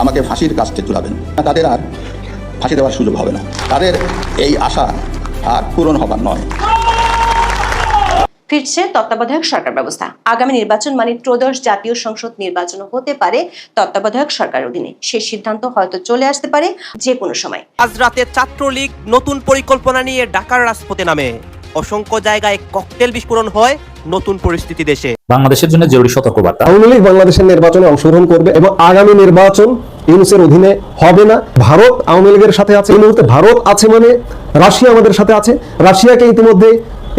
আমাকে ফাঁসির কাছে চুলাবেন তাদের আর ফাঁসি দেওয়ার সুযোগ হবে না। তাদের এই আশা আর পূরণ হবার নয়। ফিরছে তত্ত্বাবধায়ক সরকার ব্যবস্থা। আগামী নির্বাচন মানে ত্রয়োদশ জাতীয় সংসদ নির্বাচন হতে পারে তত্ত্বাবধায়ক সরকার অধীনে। সে সিদ্ধান্ত হয়তো চলে আসতে পারে যে কোনো সময়। আজ রাতে ছাত্রলীগ নতুন পরিকল্পনা নিয়ে ঢাকার রাজপথে নামে। অসংখ্য জায়গায় ককটেল বিস্ফোরণ হয় নতুন পরিস্থিতি দেশে। বাংলাদেশের জন্য জরুরি সতর্কবার্তা। আওয়ামী লীগ বাংলাদেশের নির্বাচনে অংশগ্রহণ করবে এবং আগামী নির্বাচন ইউনুসের অধীনে হবে না। ভারত আওয়ামী লীগের সাথে আছে। এই মুহূর্তে ভারত আছে মানে রাশিয়া আমাদের সাথে আছে। রাশিয়াকে ইতিমধ্যে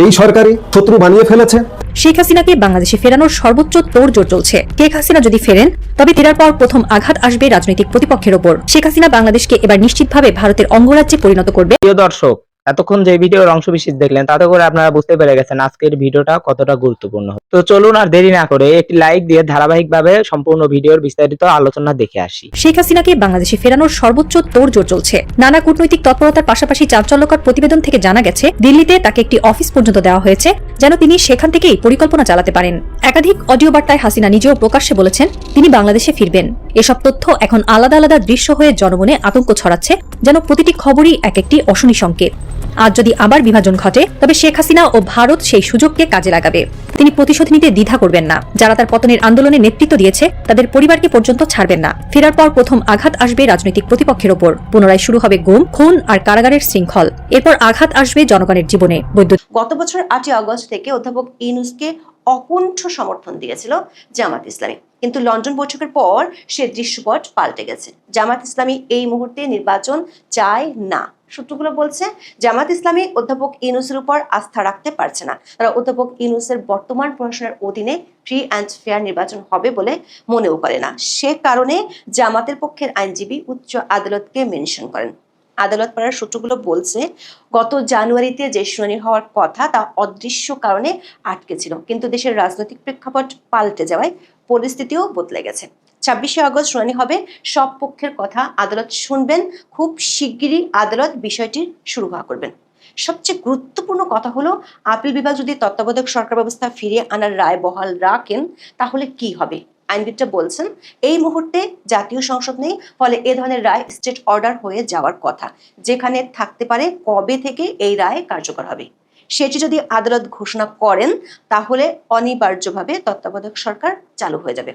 এই সরকারি শত্রু বানিয়ে ফেলেছে। শেখ হাসিনাকে বাংলাদেশে ফেরানোর সর্বোচ্চ তোড়জোড় চলছে। শেখ হাসিনা যদি ফেরেন তবে ফেরার পর প্রথম আঘাত আসবে রাজনৈতিক প্রতিপক্ষের ওপর। শেখ হাসিনা বাংলাদেশকে এবার নিশ্চিতভাবে ভারতের অঙ্গরাজ্যে পরিণত করবে। প্রিয় দর্শক এতক্ষণ যে ভিডিওর অংশ বিশেষ দেখলেন, তাতে করে আপনারা বুঝতে পেরে গেছেন আজকের ভিডিওটা কতটা গুরুত্বপূর্ণ। তো চলুন আর দেরি না করে একটি লাইক দিয়ে ধারাবাহিকভাবে সম্পূর্ণ ভিডিওর বিস্তারিত আলোচনা দেখে আসি। শেখ হাসিনাকে বাংলাদেশে ফেরানোর সর্বোচ্চ তোড়জোড় চলছে। নানা কূটনৈতিক তৎপরতার পাশাপাশি চাঞ্চল্যকর প্রতিবেদন থেকে জানা গেছে, দিল্লিতে তাকে একটি অফিস পর্যন্ত দেওয়া হয়েছে, যেন তিনি সেখান থেকেই পরিকল্পনা চালাতে পারেন। একাধিক অডিও বার্তায় হাসিনা নিজেও প্রকাশ্যে বলেছেন, তিনি বাংলাদেশে ফিরবেন। এসব তথ্য এখন আলাদা আলাদা দৃশ্য হয়ে জনমনে আতঙ্ক ছড়াচ্ছে, যেন প্রতিটি খবরই এক একটি অশনি সংকেত। আজ যদি আবার বিভাজন ঘটে, তবে শেখ হাসিনা ও ভারত সেই সুযোগকে কাজে লাগাবে। তিনি প্রতিশোধ নিতে দ্বিধা করবেন না। যারা তার পতনের আন্দোলনে নেতৃত্ব দিয়েছে, তাদের পরিবারকে পর্যন্ত ছাড়বেন না। ফেরার পর প্রথম আঘাত আসবে রাজনৈতিক প্রতিপক্ষের ওপর। পুনরায় শুরু হবে গুম, খুন আর কারাগারের শৃঙ্খল। এরপর আঘাত আসবে জনগণের জীবনে। বৈদ্যুতিক গত বছর আটই আগস্ট থেকে অধ্যাপক ইনুসকে অকুণ্ঠ সমর্থন দিয়েছিল জামাত ইসলামী। কিন্তু লন্ডন বৈঠকের পর সে দৃশ্যপট পাল্টে গেছে। জামাত ইসলামী এই মুহূর্তে নির্বাচন চায় না। সূত্রগুলো বলছে, জামাত ইসলামী অধ্যাপক ইনুসের উপর আস্থা রাখতে পারছে না। তারা অধ্যাপক ইনুসের বর্তমান প্রশাসনের অধীনে ফ্রি অ্যান্ড ফেয়ার নির্বাচন হবে বলে মনেও করে না। সে কারণে জামাতের পক্ষের আইনজীবী উচ্চ আদালতকে মেনশন করেন। আদালত পাড়ার সূত্রগুলো বলছে, গত জানুয়ারিতে যে শুনানি হওয়ার কথা তা অদৃশ্য কারণে আটকে ছিল, কিন্তু দেশের রাজনৈতিক প্রেক্ষাপট পাল্টে যাওয়ায় পরিস্থিতিও বদলে গেছে। ছাব্বিশে আগস্ট শুনানি হবে। সব পক্ষের কথা আদালত শুনবেন। খুব শিগগিরই আদালত বিষয়টির সুরভা করবেন। সবচেয়ে গুরুত্বপূর্ণ কথা হলো, আপিল বিভাগ যদি তত্ত্বাবধায়ক সরকার ব্যবস্থা ফিরিয়ে আনার রায় বহাল রাখেন, তাহলে কি হবে? আইনবিদরা বলছেন, এই মুহূর্তে জাতীয় সংসদ নেই, ফলে এ ধরনের রায় স্টেট অর্ডার হয়ে যাওয়ার কথা। যেখানে থাকতে পারে কবে থেকে এই রায় কার্যকর হবে। সেটি যদি আদালত ঘোষণা করেন, তাহলে অনিবার্যভাবে তত্ত্বাবধায়ক সরকার চালু হয়ে যাবে।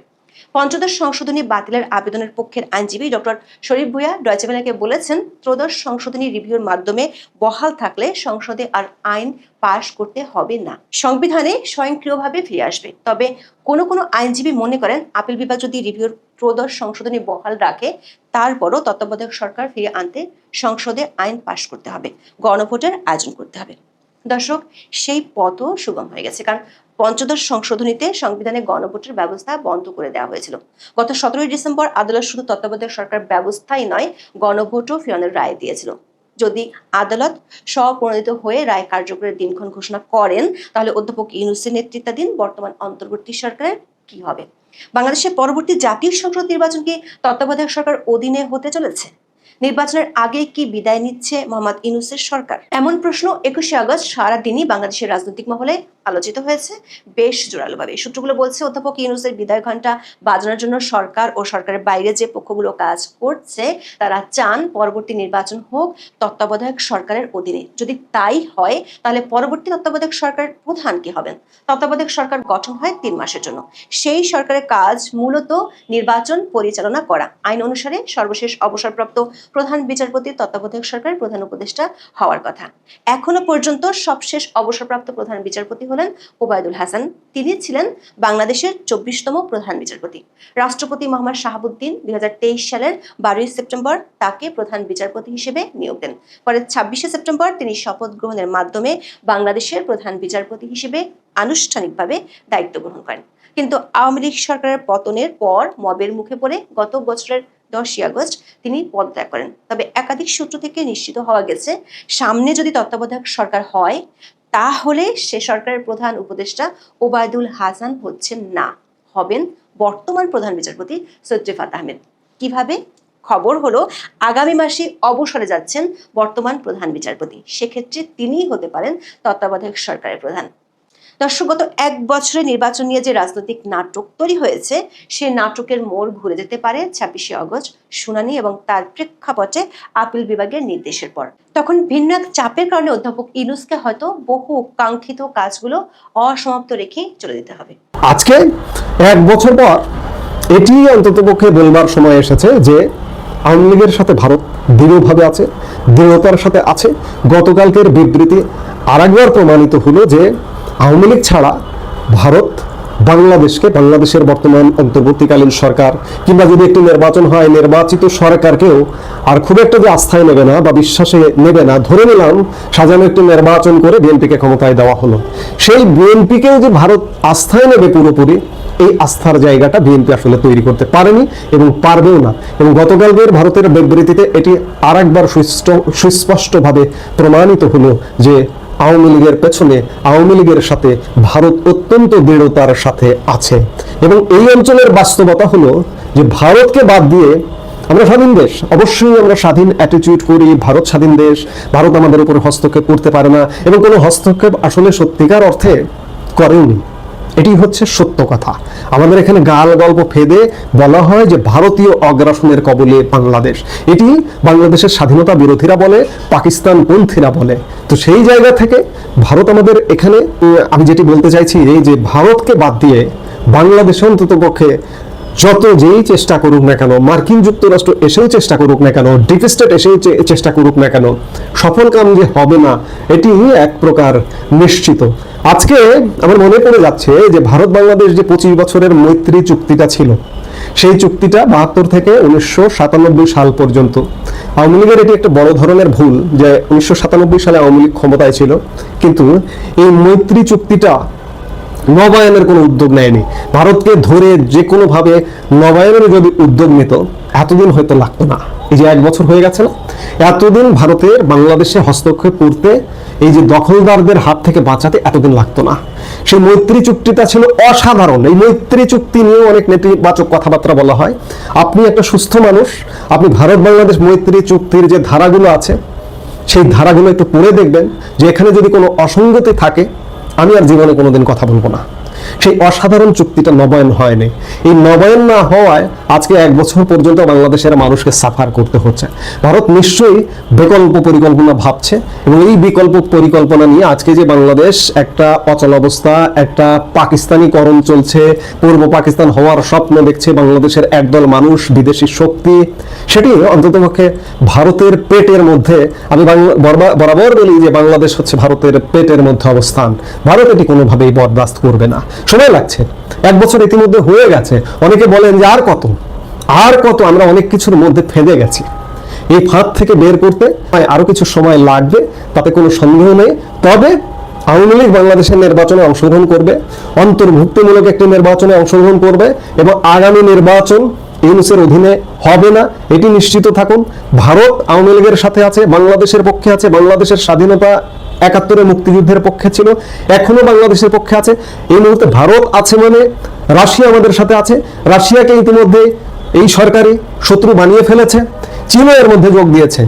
পঞ্চদশ সংশোধনী বাতিলের আবেদনের পক্ষের আইনজীবী ডক্টর শরীফ ভুইয়া ডয়চেবেলাকে বলেছেন, ত্রয়োদশ সংশোধনী রিভিউর মাধ্যমে বহাল থাকলে সংসদে আর আইন পাশ করতে হবে না। সংবিধানে স্বয়ংক্রিয়ভাবে ফিরে আসবে। তবে কোনো কোনো আইনজীবী মনে করেন, আপিল বিভাগ যদি রিভিউর ত্রয়োদশ সংশোধনী বহাল রাখে, তারপরও তত্ত্বাবধায়ক সরকার ফিরে আনতে সংসদে আইন পাশ করতে হবে। গণভোটের আয়োজন করতে হবে। দর্শক, সেই পথও সুগম হয়ে গেছে। কারণ পঞ্চদশ সংশোধনীতে সংবিধানে গণভোটের ব্যবস্থা বন্ধ করে দেওয়া হয়েছিল। গত সতেরোই ডিসেম্বর আদালত শুধু তত্ত্বাবধায়ক সরকার ব্যবস্থাই নয়, গণভোটও ফিরানোর রায় দিয়েছিল। যদি আদালত স্বপ্রণোদিত হয়ে রায় কার্যকরের দিনক্ষণ ঘোষণা করেন, তাহলে অধ্যাপক ইউনুসের নেতৃত্বাধীন বর্তমান অন্তর্বর্তী সরকারের কি হবে? বাংলাদেশের পরবর্তী জাতীয় সংসদ নির্বাচন কি তত্ত্বাবধায়ক সরকার অধীনে হতে চলেছে? নির্বাচনের আগে কি বিদায় নিচ্ছে মোহাম্মদ ইনুসের সরকার? এমন প্রশ্ন একুশে আগস্ট সারাদিনই বাংলাদেশের রাজনৈতিক মহলে আলোচিত হয়েছে। বেশ জোরালোভাবে। সূত্রগুলো বলছে, অধ্যাপক ইউনুসের বিদায় ঘণ্টা বাজানোর জন্য সরকার ও সরকারের বাইরে যে পক্ষগুলো কাজ করছে, তারা চান পরবর্তী নির্বাচন হোক, তত্ত্বাবধায়ক সরকারের অধীনে। যদি তাই হয়, তাহলে পরবর্তী তত্ত্বাবধায়ক সরকারের প্রধান কি হবেন? তত্ত্বাবধায়ক সরকার গঠন হয় তিন মাসের জন্য। সেই সরকারের কাজ মূলত নির্বাচন পরিচালনা করা। আইন অনুসারে সর্বশেষ অবসরপ্রাপ্ত প্রধান বিচারপতি, তত্ত্বাবধায়ক সরকারের প্রধান উপদেষ্টা হওয়ার কথা। এখনও পর্যন্ত সবশেষ অবসরপ্রাপ্ত প্রধান বিচারপতি হলেন ওবায়দুল হাসান। তিনি ছিলেন বাংলাদেশের চব্বিশতম প্রধান বিচারপতি। রাষ্ট্রপতি মোহাম্মদ শাহাবুদ্দিন দুই সালের বারোই সেপ্টেম্বর তাকে প্রধান বিচারপতি হিসেবে নিয়োগ দেন। পরে ছাব্বিশে সেপ্টেম্বর তিনি শপথ গ্রহণের মাধ্যমে বাংলাদেশের প্রধান বিচারপতি হিসেবে আনুষ্ঠানিকভাবে দায়িত্ব গ্রহণ করেন। কিন্তু আওয়ামী লীগ সরকারের পতনের পর মবের মুখে পড়ে গত বছরের দশই আগস্ট তিনি পদত্যাগ করেন। তবে একাধিক সূত্র থেকে নিশ্চিত হওয়া গেছে, সামনে যদি তত্ত্বাবধায়ক সরকার হয় তাহলে সে সরকারের প্রধান উপদেষ্টা ওবায়দুল হাসান হচ্ছেন না, হবেন বর্তমান প্রধান বিচারপতি সৈজেফাত আহমেদ। কীভাবে? খবর হলো, আগামী মাসে অবসরে যাচ্ছেন বর্তমান প্রধান বিচারপতি। সেক্ষেত্রে তিনিই হতে পারেন তত্ত্বাবধায়ক সরকারের প্রধান। দর্শক, গত এক বছরে নির্বাচন নিয়ে যে রাজনৈতিক নাটক তৈরি হয়েছে, সে নাটকের মোড় ঘুরে যেতে পারে ছাব্বিশে অগস্ট, শুনানি এবং তার প্রেক্ষাপটে আপিল বিভাগের নির্দেশের পর। তখন ভিন্ন এক চাপের কারণে অধ্যাপক ইনুসকে হয়তো বহু কাঙ্ক্ষিত কাজগুলো অসমাপ্ত রেখে চলে যেতে হবে। আজকে এক বছর পর এটি অন্ততপক্ষে বলবার সময় এসেছে যে আওয়ামী লীগের সাথে ভারত দৃঢ়ভাবে আছে, দৃঢ়তার সাথে আছে। গতকালকের বিবৃতি আরেকবার প্রমাণিত হলো যে আওয়ামী লীগ ছাড়া ভারত বাংলাদেশকে বাংলাদেশের বর্তমান অন্তর্বর্তীকালীন সরকার কিংবা যদি একটি নির্বাচন হয়, নির্বাচিত সরকারকেও আর খুব একটা যে আস্থায় নেবে না বা বিশ্বাসে নেবে না, ধরে নিলাম সাজানো একটি নির্বাচন করে বিএনপিকে ক্ষমতায় দেওয়া হলো। সেই বিএনপিকেও যে ভারত আস্থায় নেবে পুরোপুরি, এই আস্থার জায়গাটা বিএনপি আসলে তৈরি করতে পারেনি এবং পারবেও না। এবং গতকালকের ভারতের বিবৃতিতে এটি আরেকবার সুস্পষ্ট- সুস্পষ্টভাবে প্রমাণিত হলো যে আওয়ামী লীগের পেছনে, আওয়ামী লীগের সাথে ভারত অত্যন্ত দৃঢ়তার সাথে আছে। এবং এই অঞ্চলের বাস্তবতা হলো যে ভারতকে বাদ দিয়ে আমরা স্বাধীন দেশ, অবশ্যই আমরা স্বাধীন অ্যাটিটিউড করি, ভারত স্বাধীন দেশ, ভারত আমাদের উপর হস্তক্ষেপ করতে পারে না। এবং কোনো হস্তক্ষেপ আসলে সত্যিকার অর্থে করেনি। এটি হচ্ছে সত্য কথা। আমাদের এখানে গাল গল্প ফেদে বলা হয় যে ভারতীয় অগ্রাসনের কবলে বাংলাদেশ। এটি বাংলাদেশের স্বাধীনতা বিরোধীরা বলে, পাকিস্তান পন্থীরা বলে। তো সেই জায়গা থেকে ভারত আমাদের এখানে আমি যেটি বলতে চাইছি এই যে ভারতকে বাদ দিয়ে বাংলাদেশে অন্তত পক্ষে যত যেই চেষ্টা করুক না কেন, মার্কিন যুক্তরাষ্ট্র এসেও চেষ্টা করুক না কেন, ডিপ স্টেট এসেও চেষ্টা করুক না কেন, সফল কাম যে হবে না, এটি এক প্রকার নিশ্চিত। আজকে আমার মনে পড়ে যাচ্ছে যে ভারত বাংলাদেশ যে পঁচিশ বছরের মৈত্রী চুক্তিটা ছিল, সেই চুক্তিটা বাহাত্তর থেকে উনিশশো সাতানব্বই সাল পর্যন্ত। আওয়ামী লীগের এটি একটা বড় ধরনের ভুল যে উনিশশো সাতানব্বই সালে আওয়ামী লীগ ক্ষমতায় ছিল, কিন্তু এই মৈত্রী চুক্তিটা নবায়নের কোনো উদ্যোগ নেয়নি। ভারতকে ধরে যে কোনোভাবে নবায়নের যদি উদ্যোগ নিত, এতদিন হয়তো লাগতো না। এই যে এক বছর হয়ে গেছে না? এতদিন ভারতের বাংলাদেশে হস্তক্ষেপ করতে, এই যে দখলদারদের হাত থেকে বাঁচাতে এতদিন লাগতো না। সেই মৈত্রী চুক্তিটা ছিল অসাধারণ। এই মৈত্রী চুক্তি নিয়েও অনেক নেতিবাচক কথাবার্তা বলা হয়। আপনি একটা সুস্থ মানুষ, আপনি ভারত বাংলাদেশ মৈত্রী চুক্তির যে ধারাগুলো আছে, সেই ধারাগুলো একটু পড়ে দেখবেন যে এখানে যদি কোনো অসঙ্গতি থাকে আমি আর জীবনে কোনোদিন কথা বলব না। সেই অসাধারণ চুক্তিটা নবায়ন হয়নি। এই নবায়ন না হওয়ায় আজকে এক বছর পর্যন্ত বাংলাদেশের মানুষকে সাফার করতে হচ্ছে। ভারত নিশ্চয়ই বিকল্প পরিকল্পনা ভাবছে এবং এই বিকল্প পরিকল্পনা নিয়ে আজকে যে বাংলাদেশ একটা অচল অবস্থা, একটা পাকিস্তানিকরণ চলছে, পূর্ব পাকিস্তান হওয়ার স্বপ্ন দেখছে বাংলাদেশের একদল মানুষ, বিদেশি শক্তি, সেটি অন্ততপক্ষে ভারতের পেটের মধ্যে আমি বরাবর বলি যে বাংলাদেশ হচ্ছে ভারতের পেটের মধ্যে অবস্থান। ভারত এটি কোনোভাবেই বরদাস্ত করবে না। সময় লাগছে। এক বছর ইতিমধ্যে হয়ে গেছে। অনেকে বলেন যে আর কত? আর কত? আমরা অনেক কিছুর মধ্যে ফেঁদে গেছি। এই ফাঁদ থেকে বের করতে হয় আরও কিছু সময় লাগবে, তাতে কোনো সন্দেহ নেই। তবে আওয়ামী লীগ বাংলাদেশের নির্বাচনে অংশগ্রহণ করবে, অন্তর্ভুক্তিমূলক একটি নির্বাচনে অংশগ্রহণ করবে এবং আগামী নির্বাচন ইউনুসের অধীনে হবে না, এটি নিশ্চিত থাকুন। ভারত আওয়ামী লীগের সাথে আছে, বাংলাদেশের পক্ষে আছে, বাংলাদেশের স্বাধীনতা একাত্তরের মুক্তিযুদ্ধের পক্ষে ছিল, এখনও বাংলাদেশের পক্ষে আছে। এই মুহূর্তে ভারত আছে মানে রাশিয়া আমাদের সাথে আছে। রাশিয়াকে ইতিমধ্যে এই সরকারি শত্রু বানিয়ে ফেলেছে। চীনও এর মধ্যে যোগ দিয়েছে।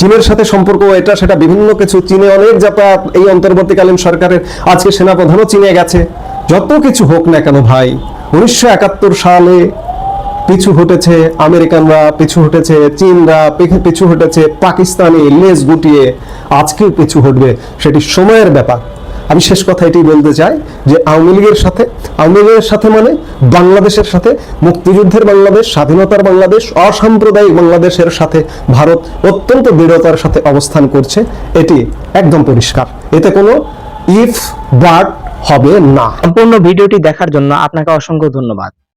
চীনের সাথে সম্পর্ক এটা, সেটা বিভিন্ন কিছু। চীনে অনেক যাতায়াত এই অন্তর্বর্তীকালীন সরকারের। আজকে সেনাপ্রধানও চীনে গেছে। যত কিছু হোক না কেন ভাই, উনিশশো একাত্তর সালে পিছু হটেছে আমেরিকানরা, পিছু হটেছে চীনরা পিছু- হটেছে পাকিস্তানি লেজ গুটিয়ে আজকেও পিছু হটবে। সেটি সময়ের ব্যাপার। আমি শেষ কথা এটি বলতে চাই যে আওয়ামী লীগের সাথে, আওয়ামী লীগের সাথে মানে বাংলাদেশের সাথে, মুক্তিযুদ্ধের বাংলাদেশ, স্বাধীনতার বাংলাদেশ, অসাম্প্রদায়িক বাংলাদেশের সাথে ভারত অত্যন্ত দৃঢ়তার সাথে অবস্থান করছে, এটি একদম পরিষ্কার। এতে কোনো ইফ বাট হবে না। সম্পূর্ণ ভিডিওটি দেখার জন্য আপনাকে অসংখ্য ধন্যবাদ।